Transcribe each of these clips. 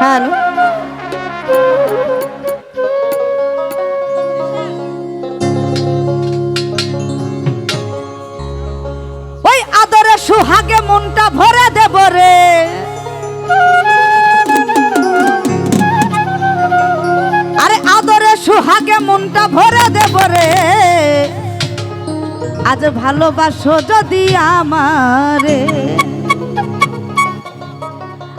Hello ওই আদরে সুহাগে মনটা ভরে দেব রে। আরে আদরে সুহাগে মনটা ভরে দেব রে। আজ ভালোবাসো যদি আমারে।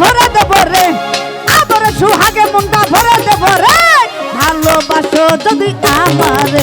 ভরে দেব রে। আবার সুহাগে মনটা ভরে দেব রে। ভালোবাসো যদি আমারে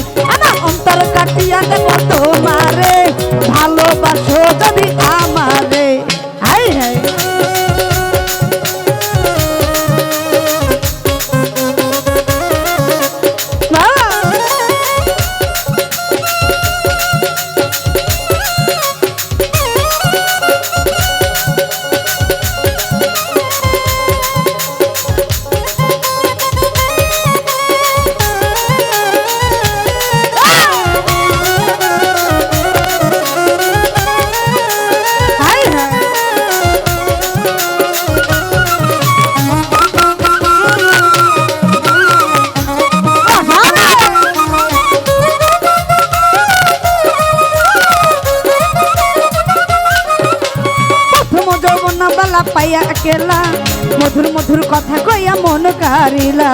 একেলা মধুর মধুর কথা কইয়া মন কারিলা।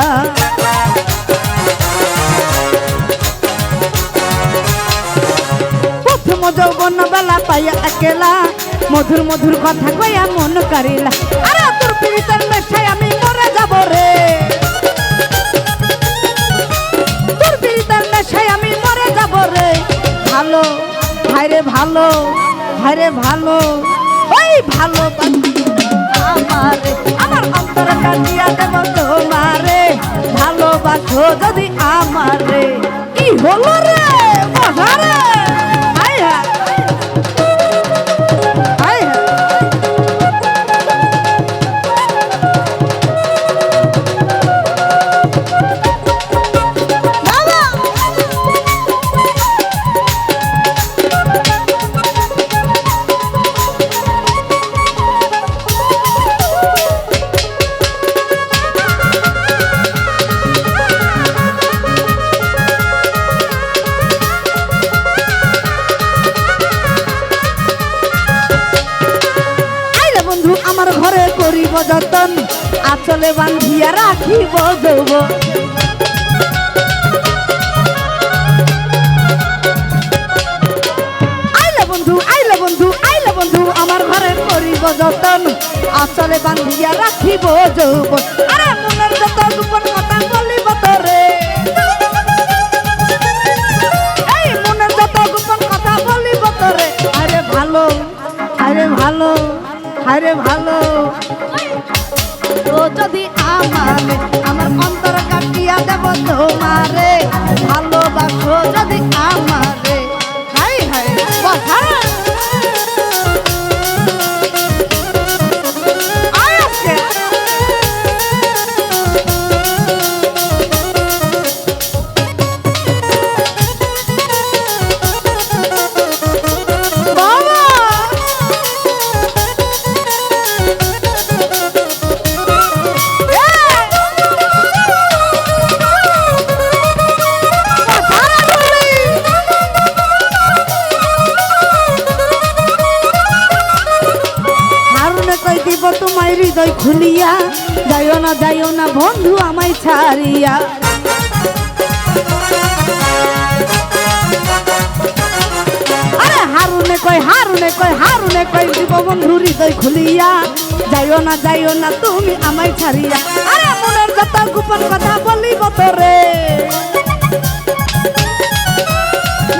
প্রথম যৌবন বেলা পাইয়া একেলা, মধুর মধুর কথা কইয়া মন কারিলা। আরে তোর পীড়িতের নেশায় আমি মরে যাব রে। তোর পীড়িতের নেশায় আমি মরে যাব রে। ভালো, ভাইরে ভালো ভাইরে ভালো, ওই ভালো আমারে। আমার অন্তর কাটিয়া দেব তোমারে। ভালোবাসো যদি আমারে। কি হলো রে মজা যতন, আচলে বান্ধিয়া রাখিব যৌব বন্ধু বন্ধু বন্ধু যতন, আচলে বান্ধিয়া রাখিব যৌব আরে মনের যত গোপন কথা বলিব তোরে। এই মনের যত গোপন কথা বলিব তোরে। আরে ভালো আরে ভালো। আরে ভালো। ও যদি আমার আমার অন্তর হৃদয় খুলিয়া, যাইও না যাইও না বন্ধু আমায় ছাড়িয়া। আরে হারুনে কই হারুনে কই হারুনে কই দিব বন্ধু হৃদয় খুলিয়া, যাইও না যাইও না, তুমি আমায় ছাড়িয়া। আরে মনের যত গোপন কথা বলিব তোরে।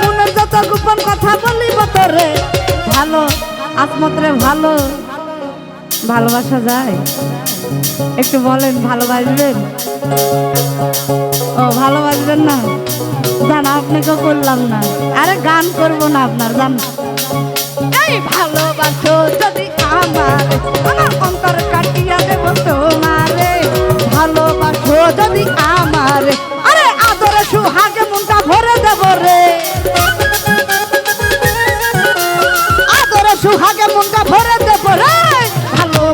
মনের যত গোপন কথা বলিব তোরে। ভালো আত্মত্রে ভালো। ভালোবাসা যায়। একটু বলেন, ভালোবাসবেন? ও, ভালোবাসবেন না? জান, আপনাকেও করলাম না। আরে, গান করব না আপনার, জান। এই ভালোবাসো যদি আমার আমার অন্তর কাটিয়া দেব তোমারে। ভালোবাসো যদি আমার, আরে, আদরে সুহাগে মনটা ভরে দেব রে। আদরে সুহাগে মনটা ভরে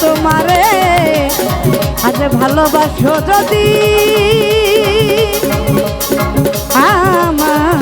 তোমারে। আজ ভালোবাসো যদি। আমার